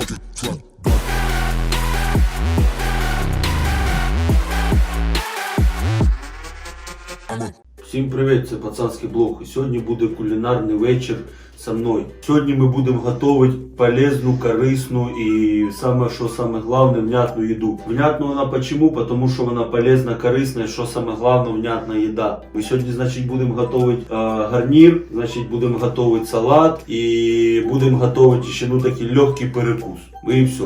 I'm a Всім привіт, це пацанський блог. І сьогодні буде кулінарний вечір со мною. Сьогодні ми будемо готувати полезну, корисну і саме що саме головне, внятну їду. Внятну вона почему? Тому що вона полезна, корисна, і що саме головне, внятна їда. Ми сьогодні, значить, будемо готувати е, гарнір, значить, будемо готувати салат і будемо готувати ще ну такий легкий перекус. І все.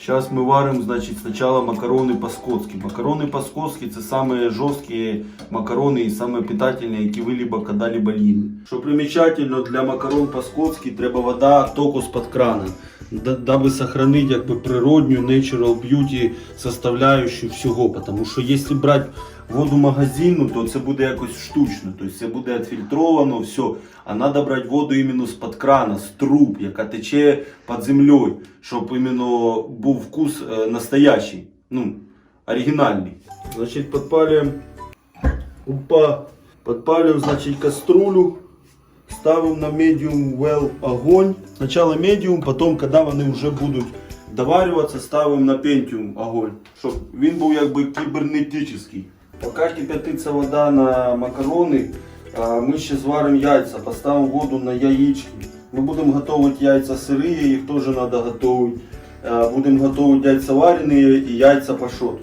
Сейчас мы варим, значит, сначала макароны по-скотски. Макароны по-скотски це самые жесткие макароны и самые питательные, які ви либо когда-либо їли. Що примечательно, для макарон по-скотски треба вода току з-під крана. д- Даби сохранить якби природню natural beauty составляющую всього. Потому що якщо брати воду магазинну, то це буде якось штучно. Тобто це буде відфільтровано, все. А треба брати воду іменно з-під крана, з труб, яка тече під землею, щоб іменно був вкус е, настоящий, ну, оригінальний. Значить, підпалюємо, опа, підпалюємо, значить, каструлю. Ставимо на medium well огонь. Спочатку medium, потім, коли вони вже будуть доварюватися, ставимо на pentium огонь, щоб він був якби кібернетичний. Поки кипятиться вода на макарони, ми ще зваримо яйця, поставимо воду на яєчки. Ми будемо готувати яйця сирі, їх теж треба готувати. Будемо готувати яйця варені і яйця пашот.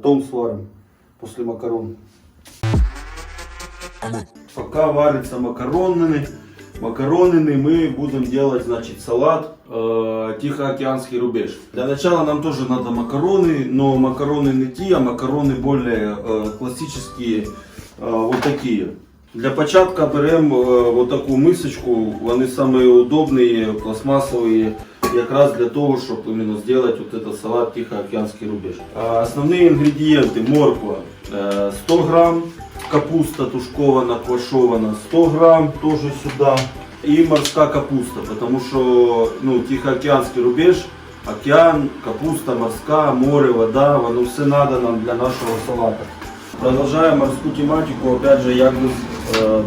Потом сварим после макарон. Пока варятся макаронины, макаронины мы будем делать, значит, салат э, Тихоокеанский рубеж. Для начала нам тоже надо макароны, но макароны не те, а макароны более э, классические, э, вот такие. Для початка беремо е, вот таку мисочку, вони самі удобні, пластмасові, якраз для того, щоб іменно зробити вот этот салат Тихоокеанський рубеж. А Основні інгредієнти морква е, 100 грам, капуста тушкована, квашована 100 грам, теж сюди. І морська капуста, тому що ну, Тихоокеанський рубеж, океан, капуста, морська, море, вода, воно все треба нам для нашого салата. Продолжаем морскую тематику, опять же, як без, е,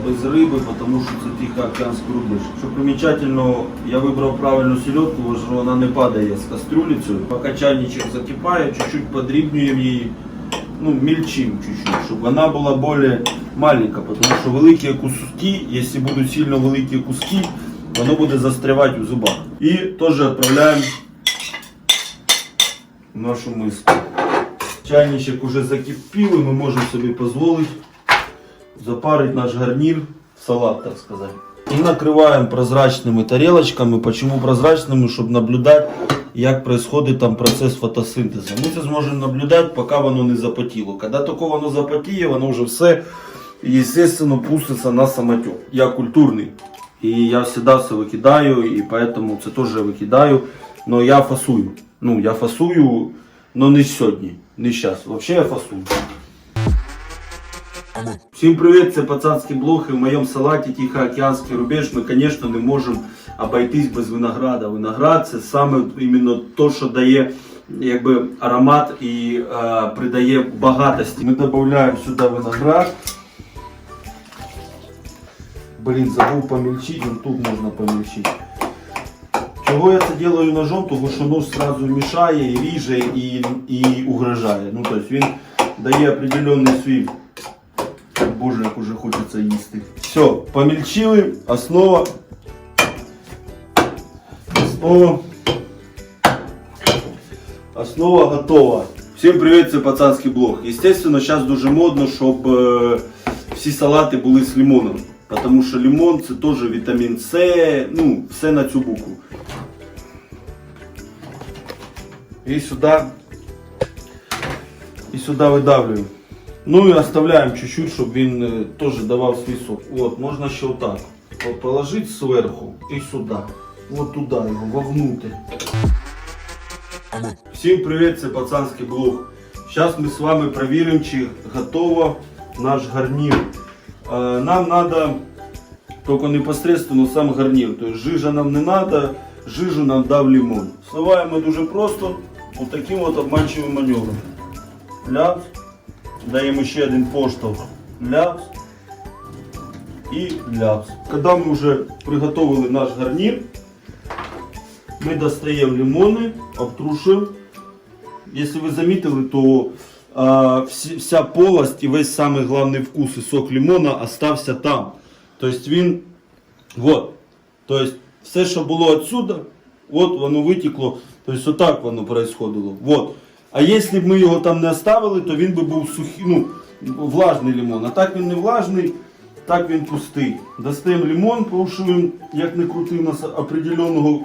без риби, тому що це Тихоокеанський рубеж. Що примічательно, я вибрав правильну сільотку, ж вона не падає з кастрюлі цю. Поки чайничок закипає, чуть-чуть подрібнюємо її, ну, мільчим чуть-чуть, щоб вона була більш маленька, тому що великі куски, якщо будуть сильно великі куски, воно буде застрявати у зубах. І теж відправляємо в нашу миску. Чайничок уже закипів і ми можемо собі дозволити запарити наш гарнір в салат, так сказати. І накриваємо прозрачними тарелочками. Почему прозрачними? Щоб наблюдати, як происходит там процес фотосинтезу. Ми це зможемо наблюдати, поки воно не запотіло. Коли тільки воно запотіє, воно вже все, естественно, пуститься на самотек. Я культурний. І я завжди все викидаю, і поэтому це теж викидаю. Но я фасую. Ну, я фасую, но не сьогодні, не зараз. Взагалі я фасую. Всім привіт, це пацанський блог і в моєму салаті Тихоокеанський рубеж. Ми, звісно, не можемо обойтись без винограда. Виноград це саме іменно то, що дає якби, аромат і е, придає багатості. Ми додаємо сюди виноград. Блін, забув помільчити, ну тут можна помільчити. Чого я це делаю ножом? Тому що нож сразу мішає, і ріже і, і угрожає. Ну, тобто він дає определенний свій Боже, як уже хочеться їсти. Все, помільчили, основа. Основа. Основа готова. Всім привіт, це пацанський блог. Естественно, зараз дуже модно, щоб е, всі салати були з лимоном. Тому що лимон це теж вітамін С, ну, все на цю букву. І сюди. І сюди видавлюємо. Ну і оставляємо чуть-чуть, щоб він е, теж давав свій сок. От, можна ще отак. От, положити зверху і сюди. От туди його, вовнутрь. Всім привіт, це пацанський блог. Зараз ми з вами перевіримо, чи готово наш гарнір. Е, Нам треба тільки непосредственно сам гарнір. Тобто жижа нам не треба, жижу нам дав лимон. Сливаємо дуже просто, от таким от обманчивим маневром. Ляп. даємо ще один поштовх. Ляпс і ляпс. Коли ми вже приготовили наш гарнір, ми достаємо лимони, обтрушуємо. Если вы заметили, то а, всі- вся полость і весь самый главный вкус і сок лимона остався там. Тобто він, вот, тобто все, що було отсюда, от воно витекло, тобто отак воно происходило. Вот. А якщо б ми його там не оставили, то він би був сухий, ну, влажний лимон. А так він не влажний, так він пустий. Достаємо лимон, порушуємо, як не крути, у нас определеного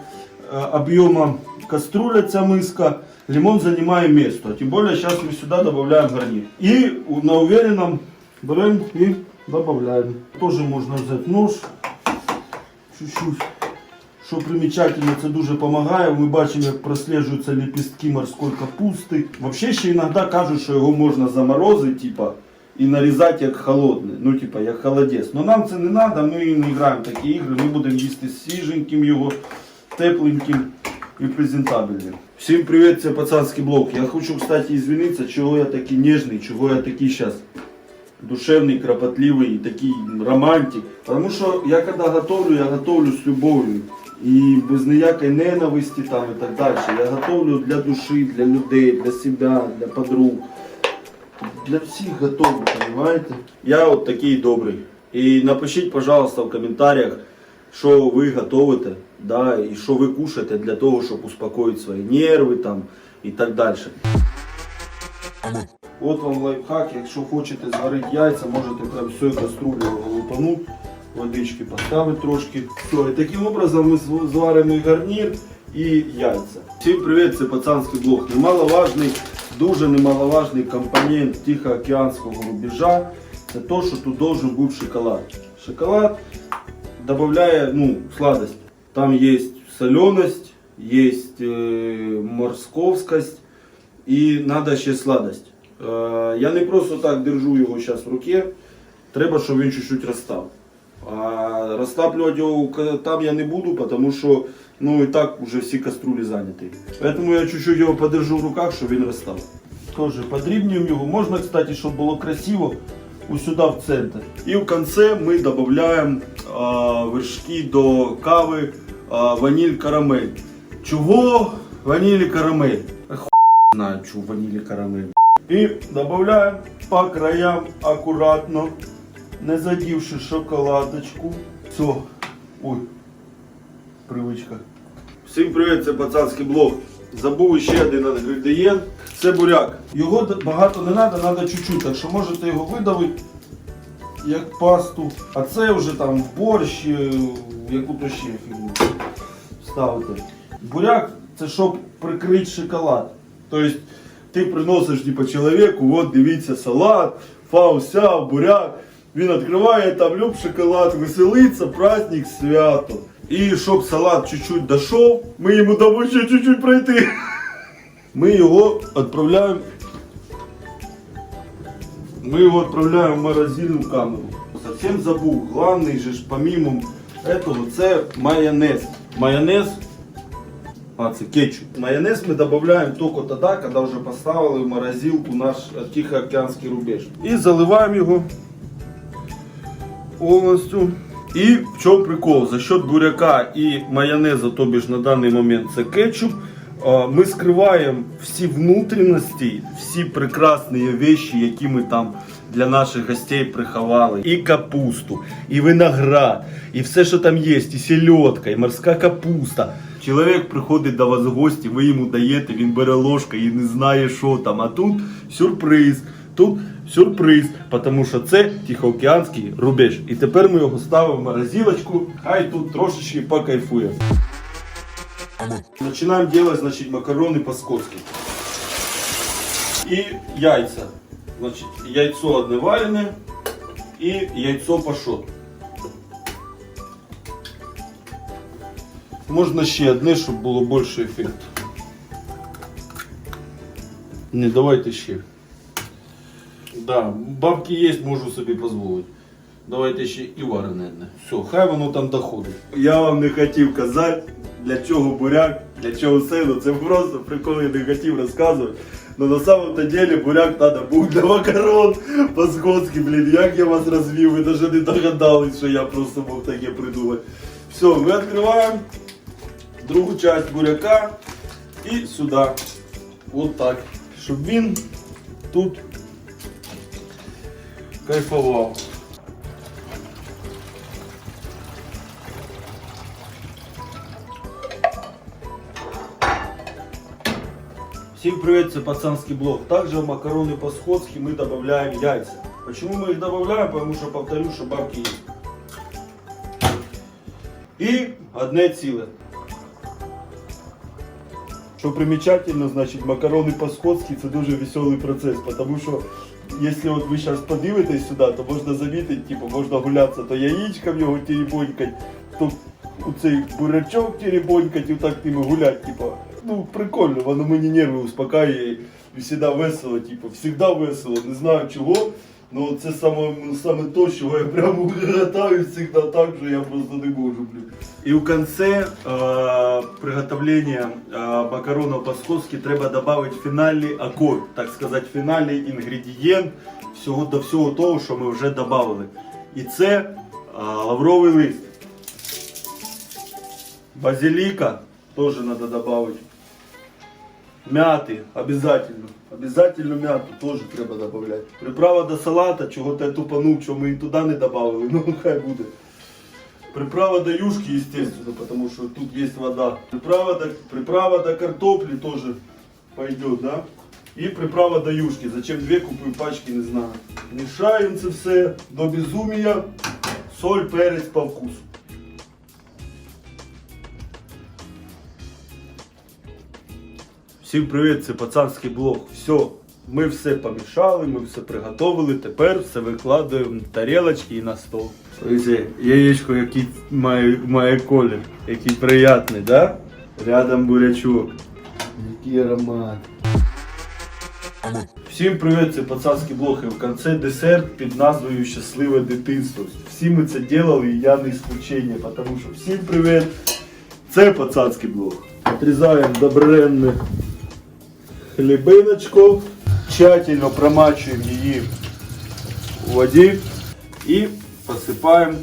е, об'єму каструля ця миска. Лимон займає місто. Тим більше зараз ми сюди додаємо гарнір. І на уверенном беремо і додаємо. Теж можна взяти нож. Чуть-чуть. Що примечательно, це дуже допомагає. Ми бачимо, як прослежуються лепестки морської капусти. Взагалі ще іноді кажуть, що його можна заморозити, типа, і нарізати як холодне, ну типа як холодець. Но нам це не треба, ми не граємо такі ігри, ми будемо їсти свіженьким його, тепленьким і презентабельним. Всім привіт, це пацанський блог. Я хочу, кстати, извинитися, чого я такий ніжний, чого я такий зараз душевный, кропотливый и такий романтик. Потому що я когда готовлю, я готовлю з любов'ю. І без ніякої ненависті там і так далі. Я готовлю для душі, для людей, для себе, для подруг. Для всіх готовлю, понимаете? Я от такий добрий. І напишіть, пожалуйста, в коментарях, що ви готовите, да, і що ви кушаєте для того, щоб успокоїти свої нерви там і так далі. От вам лайфхак, якщо хочете зварити яйця, можете прям все каструлю лупануть, водички поставити трошки. Все, і таким образом ми зв- зваримо і гарнір і яйця. Всім привіт, це пацанський блог. Немаловажний, дуже немаловажний компонент Тихоокеанського рубежа. Це то, що тут должен бути шоколад. Шоколад додає ну, сладость. Там є соленість, є морсковськость і треба ще сладость. Я не просто так держу його зараз в руці, треба, щоб він чуть-чуть розстав. А розтаплювати його там я не буду, тому що ну, і так вже всі каструлі зайняті. Тому я чуть-чуть його подержу в руках, щоб він розстав. Тоже подрібнюємо його. Можна, кстати, щоб було красиво, ось сюди в центр. І в кінці ми додаємо вершки до кави а, ваніль карамель. Чого ваніль карамель? А Хуй знаю, чого ваніль карамель. І додаємо по краям акуратно, не задівши шоколадочку. Все. Ой, привичка. Всім привіт, це пацанський блог. Забув ще один інгредієнт. Це буряк. Його багато не треба, треба чуть-чуть, так що можете його видавити як пасту. А це вже там борщ, е, в яку-то ще фігню ставити. Буряк це щоб прикрити шоколад. Тобто ти приносиш типу, чоловіку, от дивіться, салат, фауся, буряк. Він відкриває там люб шоколад, веселиться, праздник, свято. І щоб салат чуть-чуть дійшов, ми йому дамо ще чуть-чуть пройти. Ми його відправляємо. Ми його відправляємо в морозильну камеру. Совсем забув. Главний же ж помимо этого це майонез. Майонез а, це кетчуп. Майонез ми додаємо тільки тоді, коли вже поставили в морозилку наш Тихоокеанський рубеж. І заливаємо його повністю. І в чому прикол? За счет буряка і майонеза, тобі ж на даний момент це кетчуп, ми скриваємо всі внутрішності, всі прекрасні вещи, які ми там для наших гостей приховали. І капусту, і виноград, і все, що там є, і селедка, і морська капуста. Чоловік приходить до вас в гості, ви йому даєте, він бере ложка і не знає, що там. А тут сюрприз. Тут сюрприз, тому що це Тихоокеанський рубеж. І тепер ми його ставимо в морозилочку, хай тут трошечки покайфує. Починаємо робити значить, макарони по-скотськи. І яйця. Значить, яйцо одне варене і яйцо пашот. Можна ще одне, щоб було більше ефект. Не, давайте ще. Да, бабки є, можу собі дозволити. Давайте ще і варене одне. Все, хай воно там доходить. Я вам не хотів казати, для чого буряк, для чого все, ну це просто прикол, я не хотів розказувати. Но на самом-то деле буряк надо був для макарон по-скотськи, блін. Як я вас розвів, ви навіть не догадались, що я просто мог таке придумати. Все, ми відкриваємо другу часть буряка і сюди. Вот так. Щоб він тут кайфував. Всем привет, это пацанский блог. Также в макароны по-сходски мы добавляем яйца. Почему мы их добавляем? Потому что, повторю, что бабки есть. И одне ціле. Що примечательно, значить, макарони по-сходски це дуже веселий процес, тому що якщо от ви зараз подивитесь сюди, то можна замітити, типу, можна гулятися, то яєчком його теребонькать, то у цей бурячок теребонькать і так тими гулять, типу. Ну, прикольно, воно мені нерви успокаює і завжди весело, типу, завжди весело, не знаю чого. Ну це саме, саме то, чого я прямо гратаю завжди так, що я просто не можу, блін. І в кінці е, приготовлення е, макаронів по-сходски треба додати фінальний акорд, так сказати, фінальний інгредієнт всього до всього того, що ми вже додали. І це е, лавровий лист. Базилика теж треба додати. Мяти обязательно. Обязательно м'яту теж треба додати. Приправа до салата, чого ти тупанув, що ми і туди не додали, ну хай буде. Приправа до юшки, естественно, потому что тут есть вода. Приправа до, приправа до картопли тоже пойдет, да? И приправа до юшки. Зачем две купую пачки, не знаю. Мішаємо це все до безумия. Соль, перець по вкусу. Всім привіт, це пацанський блог. Все, ми все помішали, ми все приготовили, тепер все викладаємо на тарілочки і на стол. Ось яєчко, який має, має колір, який приятний, да? Рядом бурячок. Який аромат. Всім привіт, це пацанський блог. І в кінці десерт під назвою Щасливе дитинство. Всі ми це робили, і я не исключення, тому що всім привіт. Це пацанський блог. Отрізаємо добренне хлібиночку, тщательно промачуємо її у воді і посипаємо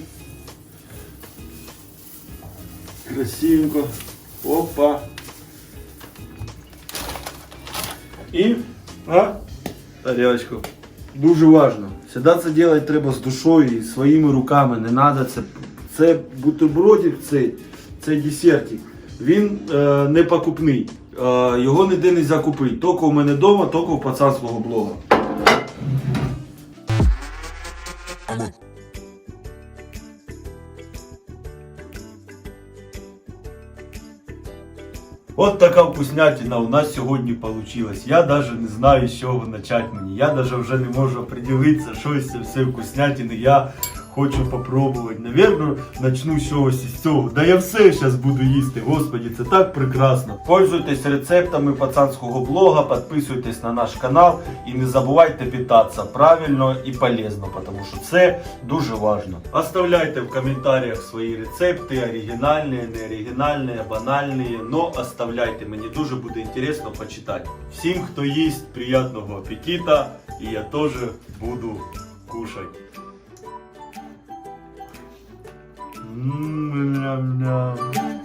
красивенько. Опа. І а, тарілочку. Дуже важливо. Завжди це робити треба з душою і своїми руками. Не треба це. Це бутербродик, цей, цей десертик. Він е, не покупний. Е, його ніде не можна купити. Тільки у мене вдома, тільки у пацанського блога. От така вкуснятина у нас сьогодні получилась. Я навіть не знаю, з чого почати мені. Я навіть вже не можу определитися, що із цієї всієї вкуснятини я хочу попробувати. Навірно, начну чогось із цього. Да я все зараз буду їсти. Господі, це так прекрасно. Пользуйтесь рецептами пацанського блога, підписуйтесь на наш канал і не забувайте питатися правильно і полезно, тому що це дуже важливо. Оставляйте в коментарях свої рецепти, оригінальні, не оригінальні, банальні, но оставляйте. Мені дуже буде інтересно почитати. Всім, хто їсть, приятного апетита, і я теж буду Mmm, yum, yum.